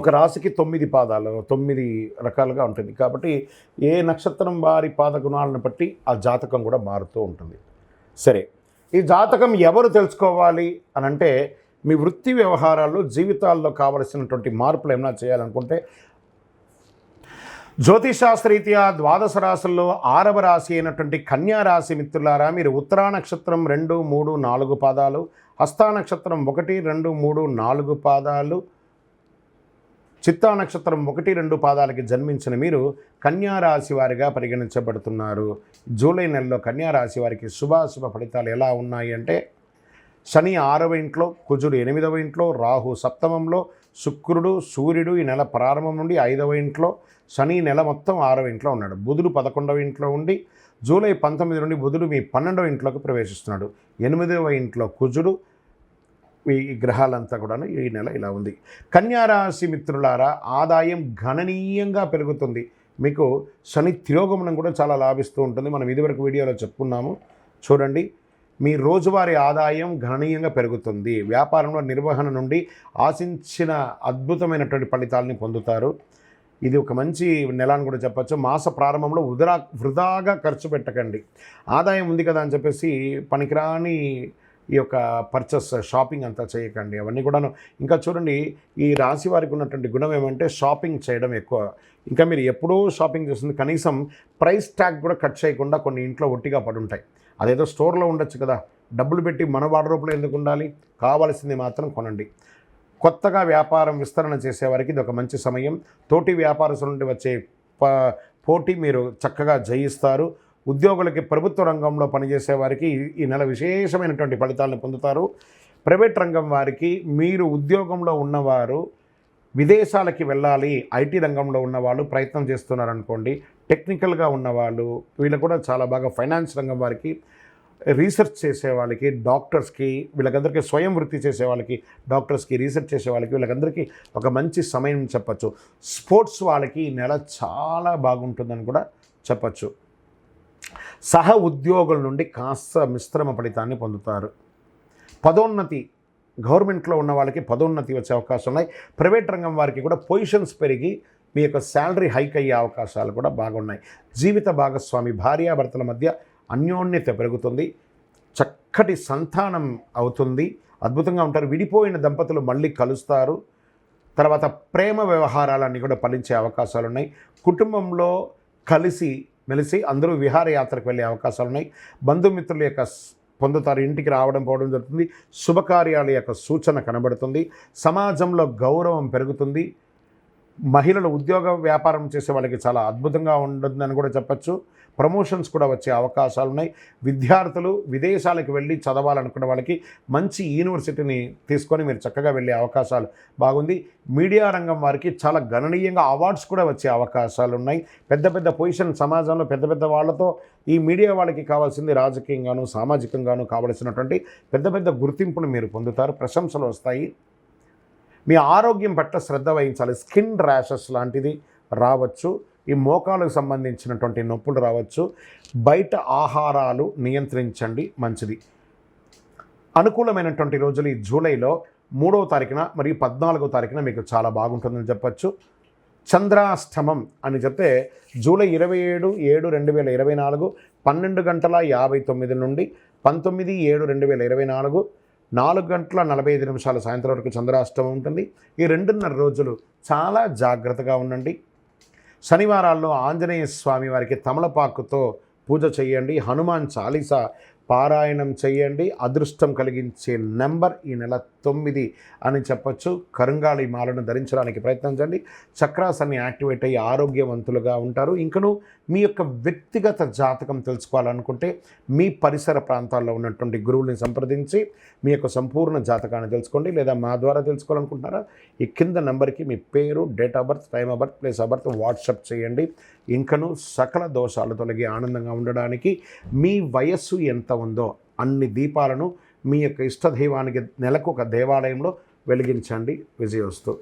ఒక రాశికి తొమ్మిది పాదాలు తొమ్మిది రకాలుగా ఉంటుంది. కాబట్టి ఏ నక్షత్రం వారి పాద గుణాలను బట్టి ఆ జాతకం కూడా మారుతూ ఉంటుంది. సరే ఈ జాతకం ఎవరు తెలుసుకోవాలి అని అంటే మీ వృత్తి వ్యవహారాల్లో జీవితాల్లో కావలసినటువంటి మార్పులు ఏమైనా చేయాలనుకుంటే జ్యోతిషాస్త్రరీత్యా ద్వాదశ రాశుల్లో ఆరవ రాశి అయినటువంటి కన్యా రాశి మిత్రులారా మీరు ఉత్తరా నక్షత్రం రెండు మూడు నాలుగు పాదాలు హస్తా నక్షత్రం ఒకటి రెండు మూడు నాలుగు పాదాలు చిత్తా నక్షత్రం ఒకటి రెండు పాదాలకి జన్మించిన మీరు కన్యారాశి వారిగా పరిగణించబడుతున్నారు. జూలై నెలలో కన్యారాశి వారికి శుభాశుభ ఫలితాలు ఎలా ఉన్నాయి అంటే శని ఆరవ ఇంట్లో కుజుడు ఎనిమిదవ ఇంట్లో రాహు సప్తమంలో శుక్రుడు సూర్యుడు ఈ నెల ప్రారంభం నుండి ఐదవ ఇంట్లో శని నెల మొత్తం ఆరవ ఇంట్లో ఉన్నాడు. బుధుడు పదకొండవ ఇంట్లో ఉండి జూలై పంతొమ్మిది నుండి బుధుడు మీ పన్నెండవ ఇంట్లోకి ప్రవేశిస్తున్నాడు. ఎనిమిదవ ఇంట్లో కుజుడు ఈ గ్రహాలంతా కూడాను ఈ నెల ఇలా ఉంది. కన్యారాశి మిత్రులారా ఆదాయం గణనీయంగా పెరుగుతుంది. మీకు శని తిరోగమనం కూడా చాలా లాభిస్తూ ఉంటుంది. మనం ఇదివరకు వీడియోలో చెప్పుకున్నాము. చూడండి మీ రోజువారీ ఆదాయం గణనీయంగా పెరుగుతుంది. వ్యాపారంలో నిర్వహణ నుండి ఆశించిన అద్భుతమైనటువంటి ఫలితాలని పొందుతారు. ఇది ఒక మంచి నెల అని కూడా చెప్పచ్చు. మాస ప్రారంభంలో వృధా వృధాగా ఖర్చు పెట్టకండి. ఆదాయం ఉంది కదా అని చెప్పేసి పనికిరాని ఈ యొక్క పర్చేస్ షాపింగ్ అంతా చేయకండి. అవన్నీ కూడాను ఇంకా చూడండి ఈ రాశి వారికి ఉన్నటువంటి గుణం ఏమంటే షాపింగ్ చేయడం ఎక్కువ. ఇంకా మీరు ఎప్పుడూ షాపింగ్ చేస్తుంది కనీసం ప్రైస్ ట్యాగ్ కూడా కట్ చేయకుండా కొన్ని ఇంట్లో ఒట్టిగా పడి ఉంటాయి అదేదో స్టోర్లో ఉండొచ్చు కదా. డబ్బులు పెట్టి మన వాడరూపులో ఎందుకు ఉండాలి? కావాల్సింది మాత్రం కొనండి. కొత్తగా వ్యాపారం విస్తరణ చేసేవారికి ఇది ఒక మంచి సమయం. తోటి వ్యాపారస్తుల నుండి వచ్చే ప పోటీ మీరు చక్కగా జయిస్తారు. ఉద్యోగులకి ప్రభుత్వ రంగంలో పనిచేసే వారికి ఈ- నెల విశేషమైనటువంటి ఫలితాలను పొందుతారు. ప్రైవేట్ రంగం వారికి మీరు ఉద్యోగంలో ఉన్నవారు విదేశాలకి వెళ్ళాలి ఐటీ రంగంలో ఉన్నవాళ్ళు ప్రయత్నం చేస్తున్నారనుకోండి టెక్నికల్గా ఉన్నవాళ్ళు వీళ్ళు కూడా చాలా బాగా ఫైనాన్స్ రంగం వారికి రీసెర్చ్ చేసే వాళ్ళకి డాక్టర్స్కి వీళ్ళకందరికీ స్వయం వృత్తి చేసే వాళ్ళకి డాక్టర్స్కి రీసెర్చ్ చేసే వాళ్ళకి వీళ్ళకందరికీ ఒక మంచి సమయం చెప్పచ్చు. స్పోర్ట్స్ వాళ్ళకి ఈ నెల చాలా బాగుంటుందని కూడా చెప్పచ్చు. సహ ఉద్యోగుల నుండి కాస్త మిశ్రమ ఫలితాన్ని పొందుతారు. పదోన్నతి గవర్నమెంట్లో ఉన్న వాళ్ళకి పదోన్నతి వచ్చే అవకాశం ఉన్నాయి. ప్రైవేట్ రంగం వారికి కూడా పొజిషన్స్ పెరిగి మీ యొక్క శాలరీ హైక్ అయ్యే అవకాశాలు కూడా బాగున్నాయి. జీవిత భాగస్వామి భార్యాభర్తల మధ్య అన్యోన్యత పెరుగుతుంది. చక్కటి సంతానం అవుతుంది. అద్భుతంగా ఉంటారు. విడిపోయిన దంపతులు మళ్ళీ కలుస్తారు. తర్వాత ప్రేమ వ్యవహారాలన్నీ కూడా ఫలించే అవకాశాలు ఉన్నాయి. కుటుంబంలో కలిసి మెలిసి అందరూ విహారయాత్రకు వెళ్ళే అవకాశాలు ఉన్నాయి. బంధుమిత్రుల యొక్క పొందుతారు. ఇంటికి రావడం పోవడం జరుగుతుంది. శుభకార్యాల యొక్క సూచన కనబడుతుంది. సమాజంలో గౌరవం పెరుగుతుంది. మహిళలు ఉద్యోగ వ్యాపారం చేసే వాళ్ళకి చాలా అద్భుతంగా ఉంటుందని కూడా చెప్పచ్చు. ప్రమోషన్స్ కూడా వచ్చే అవకాశాలు ఉన్నాయి. విద్యార్థులు విదేశాలకు వెళ్ళి చదవాలనుకున్న వాళ్ళకి మంచి యూనివర్సిటీని తీసుకొని మీరు చక్కగా వెళ్ళే అవకాశాలు బాగుంది. మీడియా రంగం వారికి చాలా గణనీయంగా అవార్డ్స్ కూడా వచ్చే అవకాశాలు ఉన్నాయి. పెద్ద పెద్ద పొజిషన్ సమాజంలో పెద్ద పెద్ద వాళ్ళతో ఈ మీడియా వాళ్ళకి కావాల్సింది రాజకీయంగాను సామాజికంగాను కావలసినటువంటి పెద్ద పెద్ద గుర్తింపును మీరు పొందుతారు. ప్రశంసలు వస్తాయి. మీ ఆరోగ్యం పట్ల శ్రద్ధ వహించాలి. స్కిన్ ర్యాషెస్ లాంటిది రావచ్చు. ఈ మోకాలకు సంబంధించినటువంటి నొప్పులు రావచ్చు. బయట ఆహారాలు నియంత్రించండి. మంచిది. అనుకూలమైనటువంటి రోజులు ఈ జూలైలో మూడవ తారీఖున మరియు పద్నాలుగో తారీఖున మీకు చాలా బాగుంటుందని చెప్పచ్చు. చంద్రాష్టమం అని చెప్తే జూలై ఇరవై ఏడు ఏడు రెండు వేల ఇరవై నాలుగు పన్నెండు గంటల యాభై తొమ్మిది నుండి పంతొమ్మిది ఏడు రెండు వేల ఇరవై నాలుగు నాలుగు గంటల నలభై ఐదు నిమిషాల సాయంత్రం వరకు చంద్రాష్టమం ఉంటుంది. ఈ రెండున్నర రోజులు చాలా జాగ్రత్తగా ఉండండి. శనివారాల్లో ఆంజనేయ స్వామి వారికి తమలపాకుతో పూజ చేయండి. హనుమాన్ చాలీసా పారాయణం చేయండి. అదృష్టం కలిగించే నెంబర్ ఈ నెల తొమ్మిది అని చెప్పొచ్చు. కరుంగాళి మాలను ధరించడానికి ప్రయత్నించండి చక్రాస్ అన్ని యాక్టివేట్ అయ్యి ఆరోగ్యవంతులుగా ఉంటారు. ఇంకను మీ యొక్క వ్యక్తిగత జాతకం తెలుసుకోవాలనుకుంటే మీ పరిసర ప్రాంతాల్లో ఉన్నటువంటి గురువుని సంప్రదించి మీ యొక్క సంపూర్ణ జాతకాన్ని తెలుసుకోండి. లేదా మా ద్వారా తెలుసుకోవాలనుకుంటున్నారా? ఈ కింద నెంబర్కి మీ పేరు date of birth time of birth place of birth WhatsApp చేయండి. ఇంకను సకల దోషాలు తొలగి ఆనందంగా ఉండడానికి మీ వయస్సు ఎంత ఎంత ఉందో అన్ని దీపాలను మీ యొక్క ఇష్టదైవానికి నెలకు ఒక దేవాలయంలో వెలిగించండి. విజయోస్తు